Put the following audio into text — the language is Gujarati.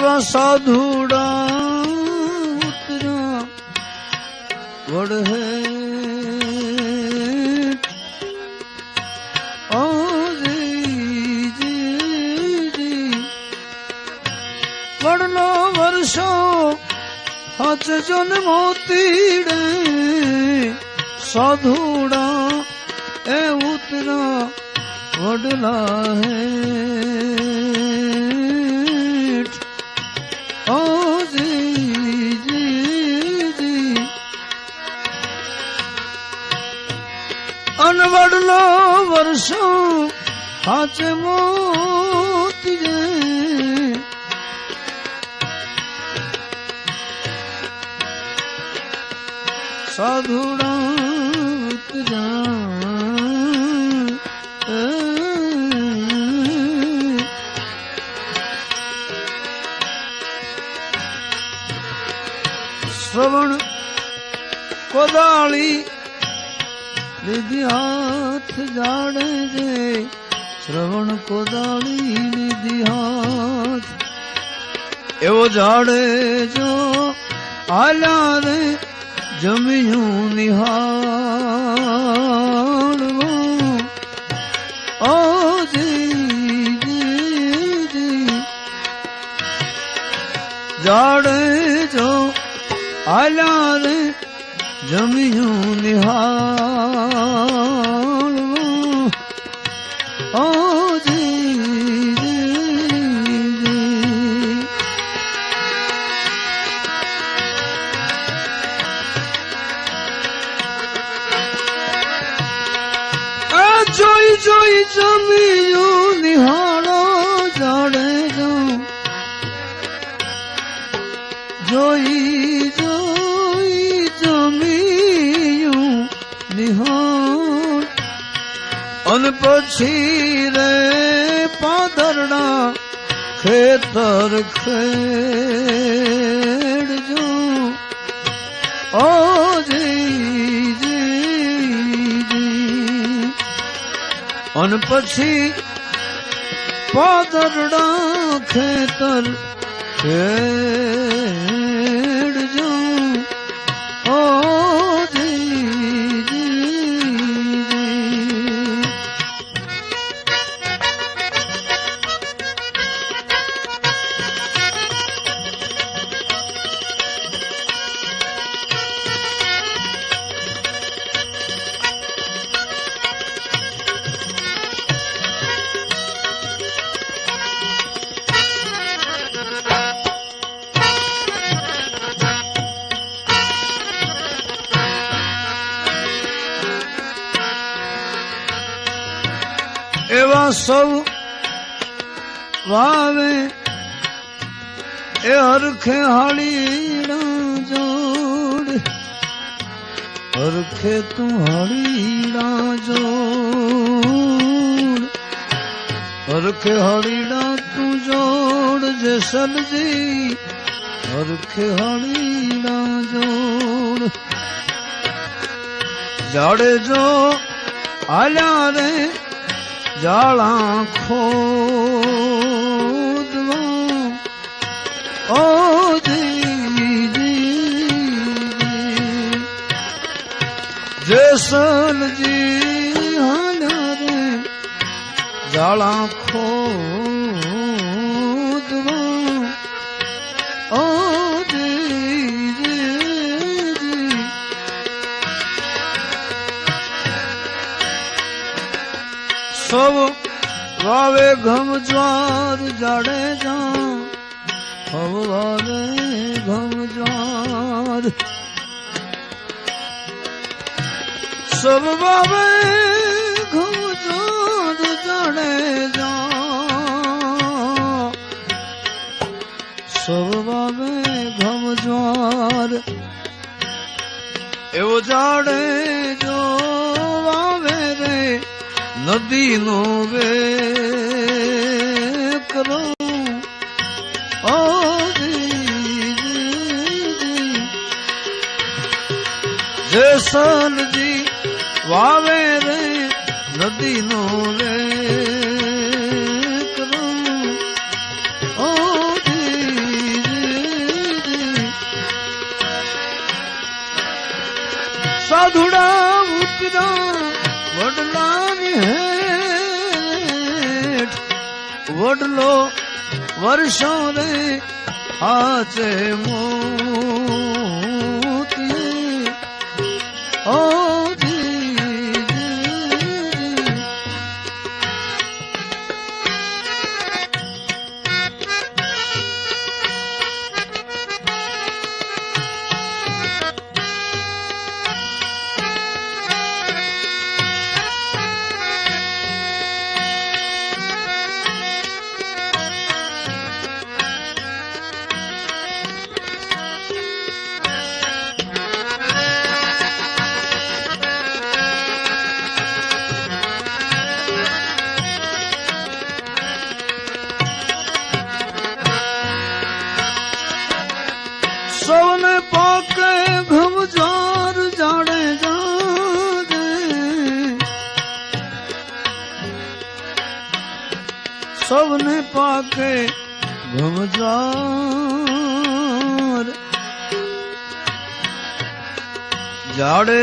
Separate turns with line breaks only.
એવા સાધુડા ઉતરા. વડહે વડલો વર્ષો હાથ જન મોતીડે. સાધુડા એ ઉતરા. વડલા હે. અનવડલો વર્ષો પાંચમો જાય શ્રવણ કોદાળી લીધી હાથ જાણે છે શ્રવણ કોદાળી લીધી હાથ. એવો જાણે જો આલા રે જમ્યું નિહાળવું. ઓ જી જી જી જાડે જો આલા રે જમ્યું આ જોઈ જોઈ જમ્યું નિહાળો. અને પછી રે પાદરડા ખેતર ખેડજો. ઓ અને પછી પાદરડા ખેતર ખેડજો. એવા સૌ વાવે એ હરખે હાળીડા જોડ. હરખે તું હાળીડા જોડ. હરખે હાળીડા તું જોડ જેસલજી હરખે હાળીડા જોડ. જાડે જો આલ્યા રે જાળા ખોદવા ઓ જેસલજી હાલ્યા રે જાળા ખોદવા જ્વાર જાડે જા હવ વાવે ઘમ જ્વાર સબ બાબે ઘમ જ્વાર જાડે જા સબ બાબે ઘમ જ્વાર એવો જાડે જો વાવે રે નદી નો કરો વતનજી વાવે રે નદીનો રે સાધુડા ઉતરા વડલાની હેઠ વડલો વર્ષો રે આચે મોં સૌને પાકે ઘમજાર જાડે